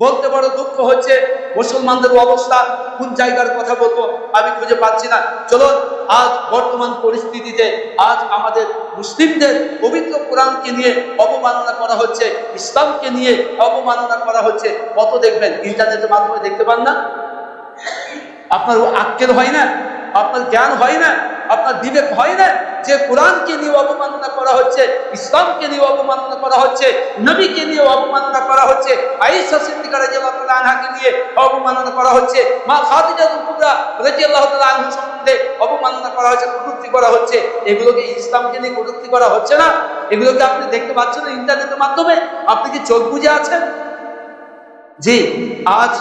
বলতে বড় দুঃখ হচ্ছে, মুসলমানদের অবস্থা কোন জায়গার কথা বলব আমি খুঁজে পাচ্ছি না। চলো, আজ বর্তমান পরিস্থিতিতে, আজ আমাদের মুসলিমদের পবিত্র কোরআনকে নিয়ে অবমাননা করা হচ্ছে, ইসলামকে নিয়ে অবমাননা করা হচ্ছে। কত দেখবেন, ইন্টারনেটের মাধ্যমে দেখতে পান না? আপনার আক্কেল হয় না? আপনার জ্ঞান হয় না? আপনার বিবেক হয় না যে কোরআনকে নিয়ে অবমাননা করা হচ্ছে, ইসলামকে নিয়ে অবমাননা করা হচ্ছে, নবীকে নিয়ে অবমাননা করা হচ্ছে, আয়েশা সিদ্দিকা আনহাকে নিয়ে অবমাননা করা হচ্ছে, মা খাদিজা কুবরা রাদিয়াল্লাহু তাআলা সম্বন্ধে অবমাননা করা হচ্ছে কটূক্তি করা হচ্ছে, এগুলোকে ইসলামকে নিয়ে কটূক্তি করা হচ্ছে না। এগুলোকে আপনি দেখতে পাচ্ছেন না ইন্টারনেটের মাধ্যমে। আপনি কি চোখ বুঝে আছেন? জি, আজ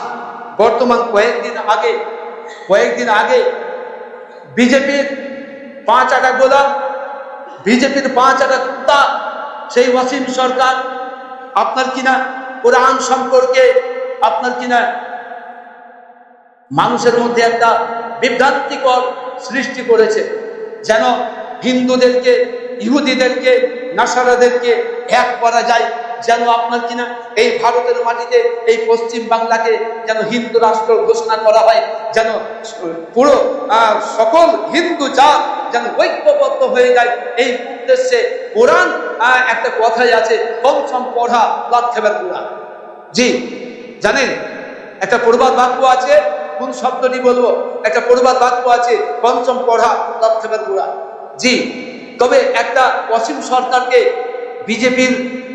বর্তমান কয়েকদিন আগে কয়েকদিন আগে বিজেপির পাঁচ আটা গোলা বিজেপির পাঁচ আটা কুত্তা, সেই ওয়াসিম সরকার, আপনার কিনা কোরআন সম্পর্কে, আপনার কিনা মানুষের মধ্যে একটা বিভ্রান্তিকর সৃষ্টি করেছে, যেন হিন্দুদেরকে, ইহুদিদেরকে, নাসারাদেরকে এক করা যায়। যেন আপনার কিনা এই ভারতের মাটিতে, এই পশ্চিম বাংলাকে যেন হিন্দু রাষ্ট্র ঘোষণা করা হয়, যেন পুরো সকল হিন্দু জাত যেন ঐক্যবদ্ধ হয়ে যায়। এই উদ্দেশ্যে কোরআন একটা কথাই আছে পঞ্চম পড়া লাথেবের কোরআন জি, জানেন, একটা প্রবাদ বাক্য আছে, কোন শব্দটি বলব? একটা প্রবাদ বাক্য আছে পঞ্চম পড়া লক্ষেবের গোড়া জি, তবে একটা অসীম সরকারকে, বিজেপির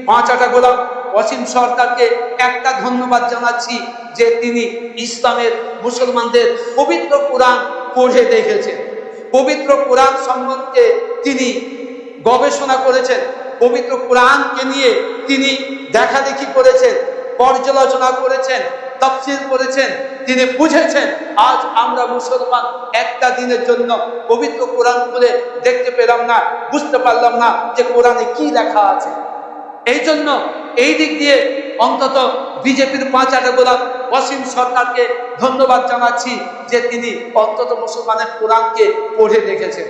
পাঁচ আটা গোলাম অসীম সরকারকে একটা ধন্যবাদ জানাচ্ছি যে তিনি ইসলামের মুসলমানদের পবিত্র কোরআন পড়ে দেখেছেন। পবিত্র কোরআন সম্বন্ধে তিনি গবেষণা করেছেন। পবিত্র কোরআনকে নিয়ে তিনি দেখাদেখি করেছেন, পর্যালোচনা করেছেন তফসিল করেছেন, তিনি বুঝেছেন, আজ আমরা মুসলমান একটা দিনের জন্য পবিত্র কোরআন খুলে দেখতে পেলাম না, বুঝতে পারলাম না যে কোরআনে কি লেখা আছে। এই জন্য এই দিক দিয়ে অন্তত বিজেপির পাঁচ আটা গোলাম অসীম সরকারকে ধন্যবাদ জানাচ্ছি যে তিনি অন্তত মুসলমানের কোরআনকে পড়ে দেখেছেন।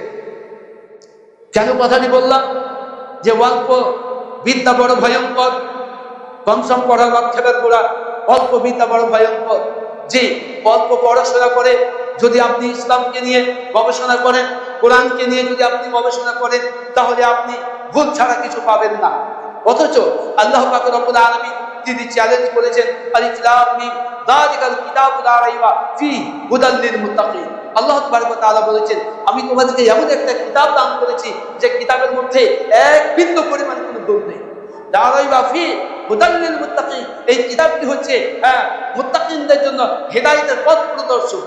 কেন কথাটি বললাম? যে অল্প বিদ্যা বড় ভয়ঙ্কর পঞ্চম পড়া লক্ষেপের গোড়া অল্প বিদ্যা বড় ভয়ঙ্কর। যে অল্প পড়াশোনা করে যদি আপনি ইসলামকে নিয়ে গবেষণা করেন, কোরআনকে নিয়ে যদি আপনি গবেষণা করেন, তাহলে আপনি ভুল ছাড়া কিছু পাবেন না। অথচ আল্লাহ পাকের রব্বুল আলামিন তিনি চ্যালেঞ্জ করেছেন, আলিফ লাম মিম যালিকাল কিতাবু লা ফি হুদাল লিল আল্লাহ তাবারক বলেছেন, আমি তোমাদেরকে এমন একটা কিতাব দান করেছি, যে কিতাবের মধ্যে এক বিন্দু পরিমাণ কোনো ভুল নেই। লা ফি হুদাল লিল মুত্তাকিন। এই কিতাবটি হচ্ছে হ্যাঁ মুত্তাকিনদের জন্য হেদায়েতের পথ প্রদর্শক।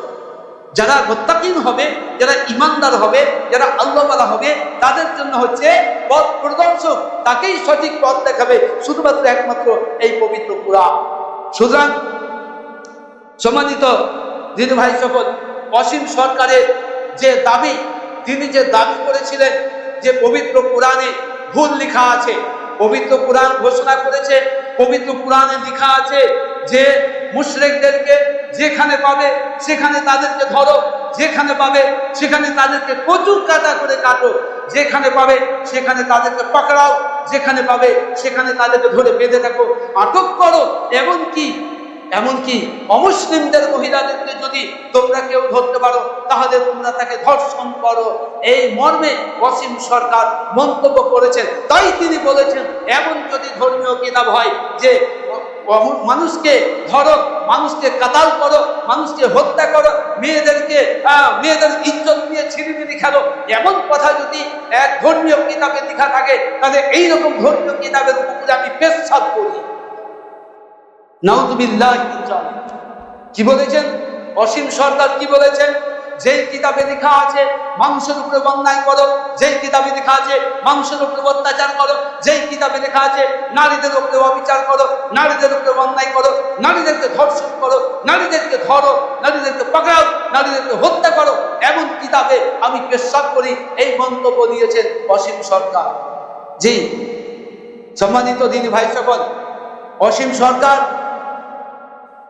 যারা মোত্তাকিন হবে, যারা ইমানদার হবে, যারা আল্লাহওয়ালা হবে, তাদের জন্য হচ্ছে পথ প্রদর্শক। তাকেই সঠিক পথ দেখাবে শুধুমাত্র একমাত্র এই পবিত্র কোরআন। সুতরাং সম্মানিত দিনু ভাই সকল অসীম সরকারের যে দাবি, তিনি যে দাবি করেছিলেন যে পবিত্র কোরআনে ভুল লেখা আছে, পবিত্র কোরআন ঘোষণা করেছে, পবিত্র কোরআনে লেখা আছে যে মুশরিকদেরকে যেখানে পাবে, সেখানে তাদেরকে ধরো। যেখানে পাবে, সেখানে তাদেরকে প্রচুর কাটা করে কাটো। যেখানে পাবে, সেখানে তাদেরকে পাকড়াও। যেখানে পাবে, সেখানে তাদেরকে ধরে বেঁধে রাখো। আটক করো। এমনকি এমনকি অমুসলিমদের মহিলাদেরকে যদি তোমরা কেউ ধরতে পারো, তাহলে তোমরা তাকে ধর্ষণ করো। এই মর্মে অসীম সরকার মন্তব্য করেছেন। তাই তিনি বলেছেন, এমন যদি ধর্মীয় কিতাব হয় যে মানুষকে ধরো, মানুষকে কাতাল করো, মানুষকে হত্যা করো, মেয়েদেরকে মেয়েদের ইজ্জত নিয়ে ছিনিমিনি খেলো। এমন কথা যদি এক ধর্মীয় কিতাবে লেখা থাকে, তাহলে এইরকম ধর্মীয় কিতাবের উপরে আমি পেশাব করি। নাউদুবিল্লাহ কি বলেছেন? অসীম সরকার কি বলেছেন? যেই কিতাবে লেখা আছে মানুষের উপরে অন্যায় করো, যেই কিতাবে লেখা আছে মানুষের উপরে অত্যাচার করো, যেই কিতাবে লেখা আছে, নারীদের উপরে অবিচার করো, নারীদের উপরে অন্যায় করো, নারীদেরকে ধর্ষণ করো, নারীদেরকে ধরো, নারীদেরকে পাকড়াও নারীদেরকে হত্যা করো, এমন কিতাবে আমি পেশাব করি, এই মন্তব্য দিয়েছেন অসীম সরকার। জি, সম্মানিত দিনী ভাই সকল, অসীম সরকার,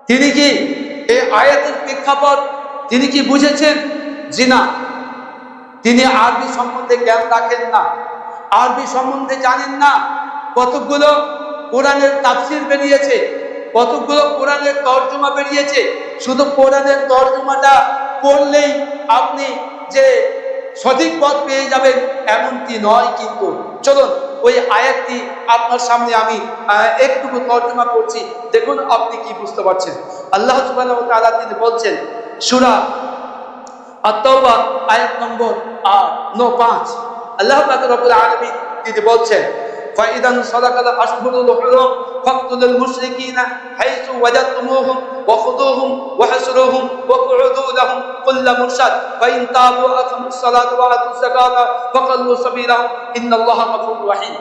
তিনি কি এই আয়াতের প্রেক্ষাপট তিনি কি বুঝেছেন? জি না। তিনি আরবি সম্বন্ধে জ্ঞান রাখেন না। আরবি সম্বন্ধে জানেন না। কতগুলো কোরআনের তাফসির বেরিয়েছে কতগুলো কোরআনের তর্জমা বেরিয়েছে। শুধু কোরআনের তর্জমাটা করলেই আপনি যে সঠিক পথ পেয়ে যাবেন এমনটি নয় কিন্তু। চলুন, ওই আয়াতটি আপনার সামনে আমি একটুকু তর্জমা করছি। দেখুন আপনি কি বুঝতে পারছেন। আল্লাহ তাআলা তিনি বলছেন সূরা আত-তাওবা আয়াত নম্বর 8 নো 5 আল্লাহ পাক রব্বুল আলামিন তিনি বলছেন فإذا انسلخ الأشهر الحرم فاقتلوا المشركين حيث وجدتموهم وخذوهم وحصروهم وقعدوا لهم كل مرشد فإن تابوا وأقاموا الصلاة وآتوا الزكاة فخلوا سبيلهم إن الله غفور رحيم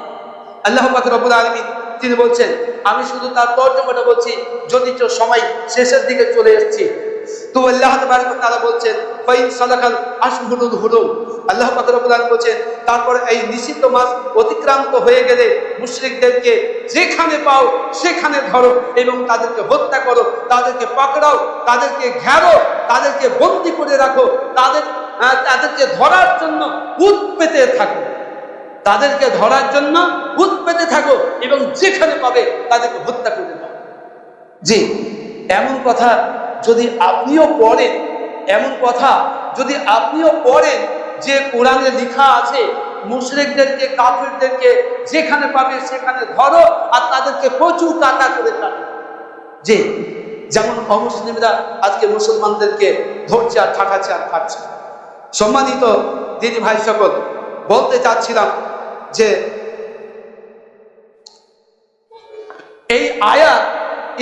আল্লাহ পাক রব্বুল আলামিন তিনি বলছেন আমি শুধু তার তর্জমাটা বলছি যদি তো সময় শেষের দিকে চলে এসেছি তো আল্লাহ তাআলা বলছেন, ফাইন সালাকাল আশহুরুল হুরুম আল্লাহ পাক বলছেন, তারপর এই নিষিদ্ধ মাস অতিক্রান্ত হয়ে গেলে মুশরিকদেরকে যেখানে পাও সেখানে ধরো এবং তাদেরকে হত্যা করো, তাদেরকে পাকড়াও, তাদেরকে ঘেরো, তাদেরকে বন্দী করে রাখো, তাদের তাদেরকে ধরার জন্য উৎ পেতে থাকো। তাদেরকে ধরার জন্য ভূত পেতে থাকো এবং যেখানে পাবে তাদেরকে হত্যা করে দাও। জি। এমন কথা যদি আপনিও পড়েন, এমন কথা যদি আপনিও পড়েন যে কোরআনে লেখা আছে, মুশরিকদেরকে, কাফিরদেরকে যেখানে পাবে সেখানে ধরো আর তাদেরকে প্রচুর কাটা করে কাটো যে যেমন অমুসলিমরা আজকে মুসলমানদেরকে ধরছে আর ঠাকাচ্ছে আর খাচ্ছে। সম্মানিত দিদি ভাই সকল, বলতে চাচ্ছিলাম যে এই আয়াত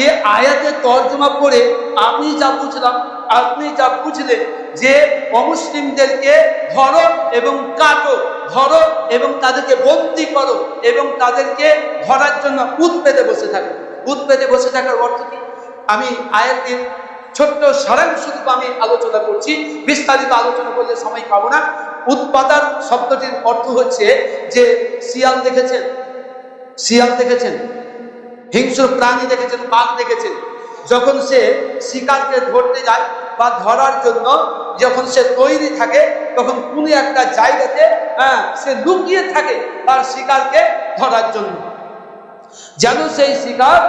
এই আয়াতের তর্জমা করে আমি যা বুঝলাম, আপনি যা বুঝলেন যে অমুসলিমদেরকে ধরো এবং কাটো, ধরো এবং তাদেরকে বন্দি করো এবং তাদেরকে ধরার জন্য পেতে বসে থাকো। পেতে বসে থাকার অর্থ কি? আমি আয়াতের ছোট্ট সারাংশটুকু আমি আলোচনা করছি, বিস্তারিত আলোচনা করলে সময় পাবো না। উৎপাদান শব্দটির অর্থ হচ্ছে যে শিয়াল দেখেছেন? শিয়াল দেখেছেন? হিংস্র প্রাণী দেখেছেন, বাঘ দেখেছেন। যখন সে শিকারকে ধরতে যায় বা ধরার জন্য যখন সে তৈরি থাকে, তখন কোনো একটা জায়গাতে হ্যাঁ সে লুকিয়ে থাকে তার শিকারকে ধরার জন্য। যেন সেই শিকার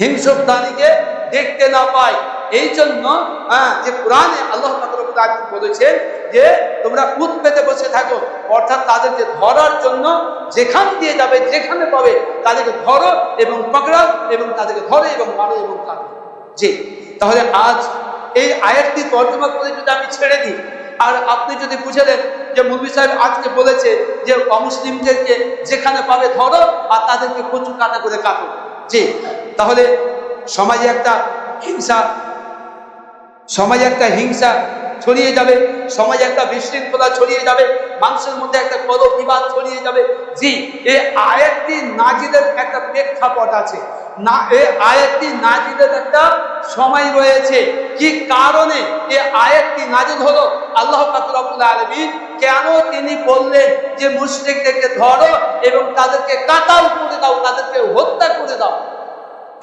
হিংস্র প্রাণীকে দেখতে না পায়। এই জন্য হ্যাঁ যে কোরআনে আল্লাহ বলেছেন যে, তোমরা উৎ পেতে বসে অর্থাৎ তাদেরকে ধরার জন্য যেখান দিয়ে যাবে, যেখানে পাবে, তাদেরকে ধরো এবং পকড়াও এবং তাদেরকে ধরো এবং মারো এবং কাটো। জি, তাহলে আজ এই আয়াতটি তর্জমা করে যদি আমি ছেড়ে দিই, আর আপনি যদি বুঝে দেন যে মুরবি সাহেব আজকে বলেছে যে অমুসলিমদেরকে যেখানে পাবে ধরো আর তাদেরকে কচু কাটা করে কাটো। জি, তাহলে সমাজে একটা হিংসা, সমাজে একটা হিংসা ছড়িয়ে যাবে, সমাজে একটা বিশৃঙ্খলা ছড়িয়ে যাবে, মানুষের মধ্যে একটা কল বিবাদ ছড়িয়ে যাবে। জি, এ আয়াতটি নাজিদের একটা প্রেক্ষাপট আছে। না, এ আয়াতটি নাজিদের একটা সময় রয়েছে। কি কারণে এ আয়াতটি নাজিদ হলো? আল্লাহ পাকুল আলমিন কেন তিনি বললেন যে মুশরিকদেরকে ধরো এবং তাদেরকে কাতাল করে দাও, তাদেরকে হত্যা করে দাও?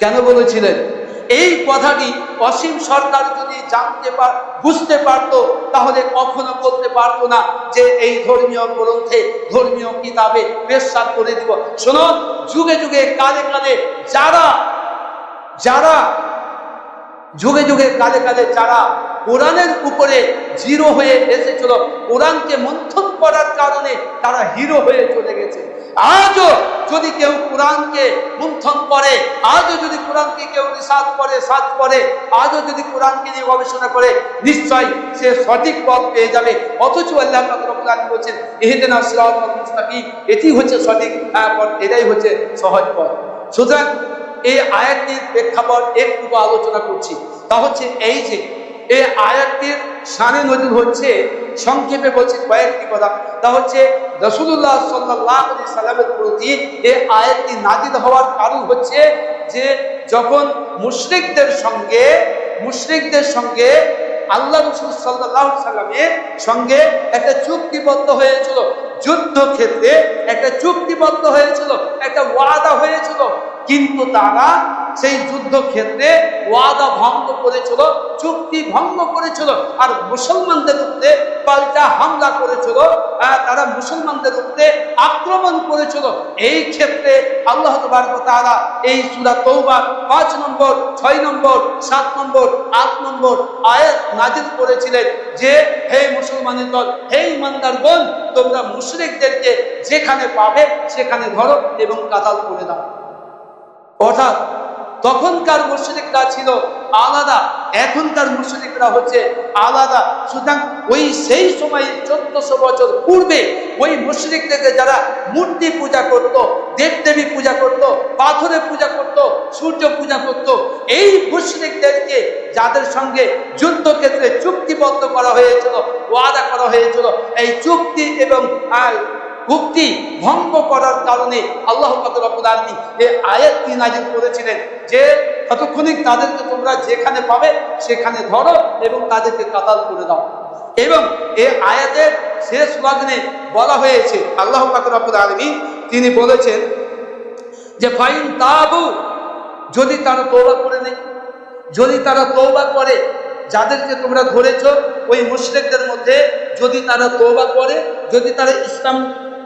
কেন বলেছিলেন? এই কথাটি অসীম সরকার যদি জানতে পার, বুঝতে পারত, তাহলে কখনো বলতে পারতো না যে এই ধর্মীয় গ্রন্থে, ধর্মীয় কিতাবে পেশাব করে দিব। শোনো যুগে যুগে কালে কালে যারা যারা, যুগে যুগে কালে কালে যারা কোরআনের উপরে জিরো হয়ে এসেছিল, কোরআনকে মন্থন করার কারণে তারা হিরো হয়ে চলে গেছে। আজও যদি কেউ কোরআনকে মন্থন করে, আজও যদি কোরআনকে কেউ রিসার্চ করে সার্চ করে, আজও যদি কোরআনকে নিয়ে গবেষণা করে নিশ্চয় সে সঠিক পথ পেয়ে যাবে। অথচ আল্লাহ পাক বলছেন সিরাতাল মুস্তাকিম। এটি হচ্ছে সঠিক পথ, এটাই হচ্ছে সহজ পথ। সুতরাং এই আয়াতটির প্রেক্ষাপট একটু আলোচনা করছি। তা হচ্ছে এই যে, এই আয়াতটির সানে নজর হচ্ছে সংক্ষেপে বলছি কয়েকটি কথা। তা হচ্ছে রসুল্লাহ সাল্লাহ সাল্লামের প্রতি এ আয়াতটি নাজিদ হওয়ার কারণ হচ্ছে যে, যখন মুশরিকদের সঙ্গে মুশরিকদের সঙ্গে আল্লাহ রসুল সাল্লাহ সাল্লামের সঙ্গে একটা চুক্তিবদ্ধ হয়েছিল। যুদ্ধক্ষেত্রে একটা চুক্তিবদ্ধ হয়েছিল, একটা ওয়াদা হয়েছিল। কিন্তু তারা সেই যুদ্ধক্ষেত্রে ওয়াদা ভঙ্গ করেছিল, চুক্তি ভঙ্গ করেছিল, আর মুসলমানদের উপরে পাল্টা হামলা করেছিল তারা মুসলমানদের উপরে আক্রমণ করেছিল। এই ক্ষেত্রে আল্লাহ তারা এই সূরা তৌবা পাঁচ নম্বর, ছয় নম্বর, সাত নম্বর, আট নম্বর আয়াত নাজিল করেছিলেন যে, হে মুসলমানের দল, হে ইমানদারগণ, তোমরা মুশরিকদেরকে যেখানে পাবে সেখানে ধরো এবং কাতাল করে দাও। অর্থাৎ তখনকার মুর্শিদিকরা ছিল আলাদা, এখনকার মুর্শিদিকরা হচ্ছে আলাদা। সুতরাং ওই সেই সময়ে চোদ্দশো বছর পূর্বে ওই মুশরিকদেরকে যারা মূর্তি পূজা করত, দেবদেবী পূজা করত পাথরে পূজা করত, সূর্য পূজা করত, এই মুর্শিদিকদেরকে যাদের সঙ্গে যুদ্ধক্ষেত্রে চুক্তিবদ্ধ করা হয়েছিল, ওয়াদা করা হয়েছিল, এই চুক্তি এবং উক্তি ভঙ্গ করার কারণে আল্লাহ রব্বুল আলামিন এই আয়াতটি নাজিল করেছিলেন যে ততক্ষণিক তাদেরকে তোমরা যেখানে পাবে সেখানে ধরো এবং তাদেরকে কাতাল করে দাও। এবং এই আয়াতের শেষ লগ্নে বলা হয়েছে, আল্লাহ রব্বুল আলামিন তিনি বলেছেন যে, ফাইন তাবু, যদি তারা তৌবা করে নেই যদি তারা তৌবা করে, যাদেরকে তোমরা ধরেছ, ওই মুশরিকদের মধ্যে যদি তারা তৌবা করে, যদি তারা ইসলাম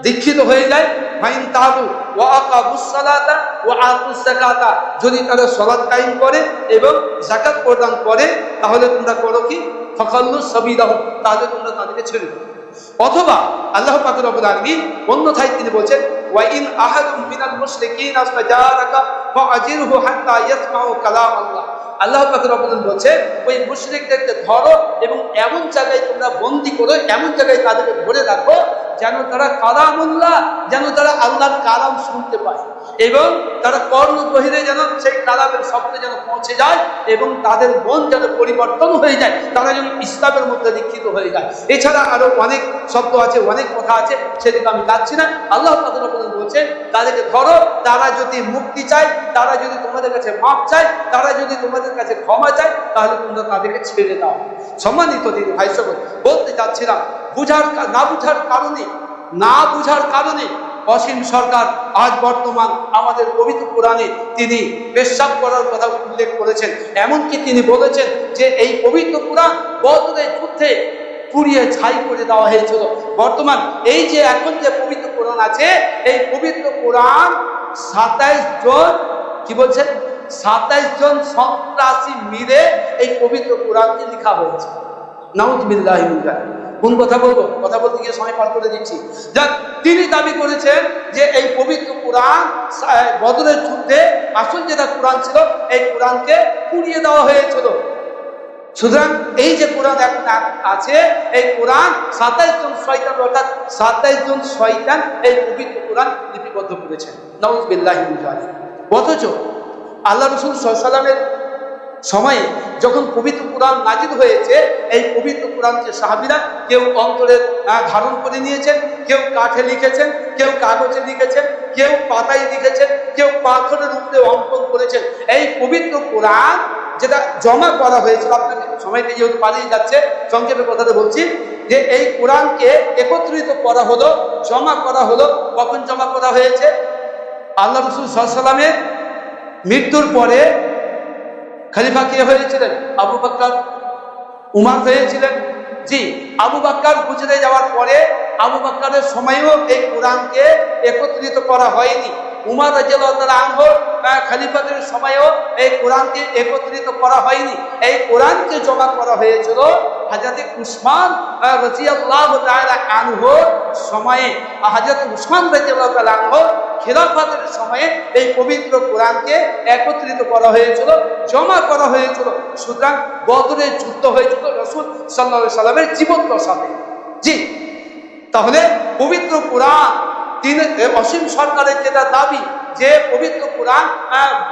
দীক্ষিত হয়ে যায়। ফাইন তাবু ওয়া আকাবুস সালাতা ওয়া আতুস যাকাতা যদি তারা সালাত কায়েম করে এবং যাকাত প্রদান করে, তাহলে তোমরা করো কি? ফাকাল্লু সাবিলাহুম, তাহলে তোমরা তাদেরকে ছেড়ে দাও। অথবা আল্লাহ পাক রব্বুল আলামিন অন্যথায় তিনি বলেন ওয়া ইন আহাদুম মিনাল মুশরিকিন আস্তাজারাকা ফাআজিরহু হাত্তা ইয়াসমাউ কালাম আল্লাহ আল্লাহ পাক রব্বুল আলামিন বলেন ওই মুশরিকদেরকে ধরো এবং এমন জায়গায় তোমরা বন্দী করো, এমন জায়গায় তাদেরকে ধরে রাখো যেন তারা কালামুল্লাহ, যেন তারা আল্লাহর কালাম শুনতে পায় এবং তারা কর্ণ গহিরে যেন সেই কালামের শব্দ যেন পৌঁছে যায় এবং তাদের মন যেন পরিবর্তন হয়ে যায়, তারা যেন ইসলামের মধ্যে দীক্ষিত হয়ে যায়। এছাড়া আরও অনেক শব্দ আছে, অনেক কথা আছে, সেদিকে আমি যাচ্ছি না। আল্লাহ তাদের বলছেন তাদেরকে ধরো, তারা যদি মুক্তি চায়, তারা যদি তোমাদের কাছে মাপ চায়, তারা যদি তোমাদের কাছে ক্ষমা চায়, তাহলে তোমরা তাদেরকে ছেড়ে দাও। সম্মানিত দিদি ভাই সকল বলতে চাচ্ছিলাম বুঝার না বুঝার কারণে, না বুঝার কারণে অসীম সরকার আজ বর্তমান আমাদের পবিত্র কোরআনে তিনি পেশাব করার কথা উল্লেখ করেছেন। এমনকি তিনি বলেছেন যে এই পবিত্র কোরআন বদলের যুদ্ধে পুড়িয়ে ছাই করে দেওয়া হয়েছিল। বর্তমান এই যে এখন যে পবিত্র কোরআন আছে, এই পবিত্র কোরআন সাতাইশ জন, কি বলছেন? সাতাইশ জন সন্ত্রাসী মিলে এই পবিত্র কোরআনকে লেখা হয়েছে। নাউজবিল্লাহ কোন কথা বলব? কথা বলতে গিয়ে সময় পার করে দিচ্ছি। যাক তিনি দাবি করেছেন যে এই পবিত্র কোরআন বদলের যুদ্ধে আসল যেটা কোরআন ছিল, এই কোরআনকে পুড়িয়ে দেওয়া হয়েছিল। সুতরাং এই যে কোরআন এখন আছে, এই কোরআন সাতাইশ জন শয়তান, অর্থাৎ সাতাইশ জন শয়তান এই পবিত্র কোরআন লিপিবদ্ধ করেছেন। নওয়াজ অথচ আল্লাহ রসুল সাল্লামের সময়ে যখন পবিত্র কোরআন নাজির হয়েছে, এই পবিত্র কোরআনকে সাহাবিরা কেউ অন্তরে ধারণ করে নিয়েছেন, কেউ কাঠে লিখেছেন, কেউ কাগজে লিখেছেন, কেউ পাতায় লিখেছেন, কেউ পাথরের উপরে অঙ্কন করেছেন। এই পবিত্র কোরআন যেটা জমা করা হয়েছিল আপনাকে সময়টা যেহেতু পালিয়ে যাচ্ছে, সংক্ষেপে কথাটা বলছি, যে এই কোরআনকে একত্রিত করা হলো, জমা করা হলো, কখন জমা করা হয়েছে? আল্লাহ রসুল সাল্লামের মৃত্যুর পরে খলিফা কে হয়েছিলেন? আবু বাক্কার উমার হয়েছিলেন। জি, আবু বাক্কার গুজরে যাওয়ার পরে আবু বাক্কারের সময়ও এই কোরআনকে একত্রিত করা হয়নি। উমার খলিফাদের সময়েও এই কোরআনকে একত্রিত করা হয়নি। এই কোরআনকে জমা করা হয়েছিল হাজাতে উসমান রাজিয়াল্লাহ সময়ে। হাজরত উসমান তাআলা আনহর খেলাফতের সময়ে এই পবিত্র কোরআনকে একত্রিত করা হয়েছিল, জমা করা হয়েছিল। সুতরাং বদরের যুদ্ধ হয়েছিল রসুল সাল্লাহ সাল্লামের জীবন দশাতে জি, তাহলে পবিত্র কোরআন তিনি অসীম সরকারের যেটা দাবি, যে পবিত্র কোরআন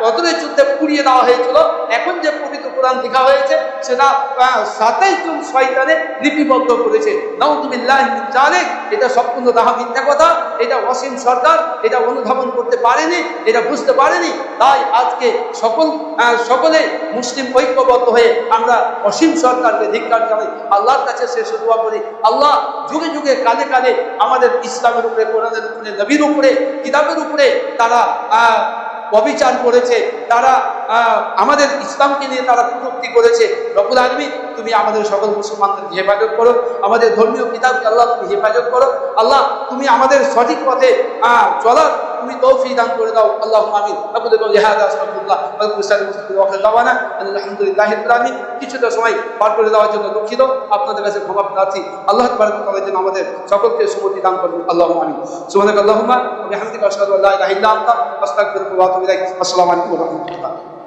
বদলের যুদ্ধে পুড়িয়ে দেওয়া হয়েছিল, এখন যে পবিত্র কোরআন লেখা হয়েছে, সেটা সাতাইশ জন শয়তানে লিপিবদ্ধ করেছে। নাউজুবিল্লাহ জালিক এটা সম্পূর্ণ তাহা মিথ্যা কথা, এটা অসীম সরকার এটা অনুধাবন করতে পারেনি, এটা বুঝতে পারেনি। তাই আজকে সকল সকলে মুসলিম ঐক্যবদ্ধ হয়ে আমরা অসীম সরকারকে ধিক্কার জানাই। আল্লাহর কাছে শেষ দোয়া করি। আল্লাহ যুগে যুগে কালে কালে আমাদের ইসলামের উপরে, কোরআনের উপরে, নবীর উপরে, কিতাবের উপরে তারা অবিচার করেছে, তারা আমাদের ইসলামকে নিয়ে তারা প্রযুক্তি করেছে। রকুল আলমী তুমি আমাদের সকল মুসলমানদেরকে হেফাজত করো, আমাদের ধর্মীয় কিতাবকে আল্লাহ তুমি হেফাজত করো। আল্লাহ, তুমি আমাদের সঠিক পথে চলার তুমি তৌফিক দান করে দাও। আল্লাহ আমিন। আবুল ইহাদ আসমতুল্লাহ দাওয়ানা আলহামদুলিল্লাহ আলামিন। কিছুটা সময় পার করে দেওয়ার জন্য দুঃখিত। আপনাদের কাছে ক্ষমা প্রার্থী আল্লাহ তাআলা যেন আমাদের সকলকে সুমতি দান করবেন আল্লাহ আমিন। সুবহানাক আল্লাহুম্মা ওয়া বিহামদিকা, আশহাদু আল্লা ইলাহা ইল্লা আনতা, আস্তাগফিরুকা ওয়া আতুবু ইলাইক। আসসালামু আলাইকুম রাহমাতুল্লাহ।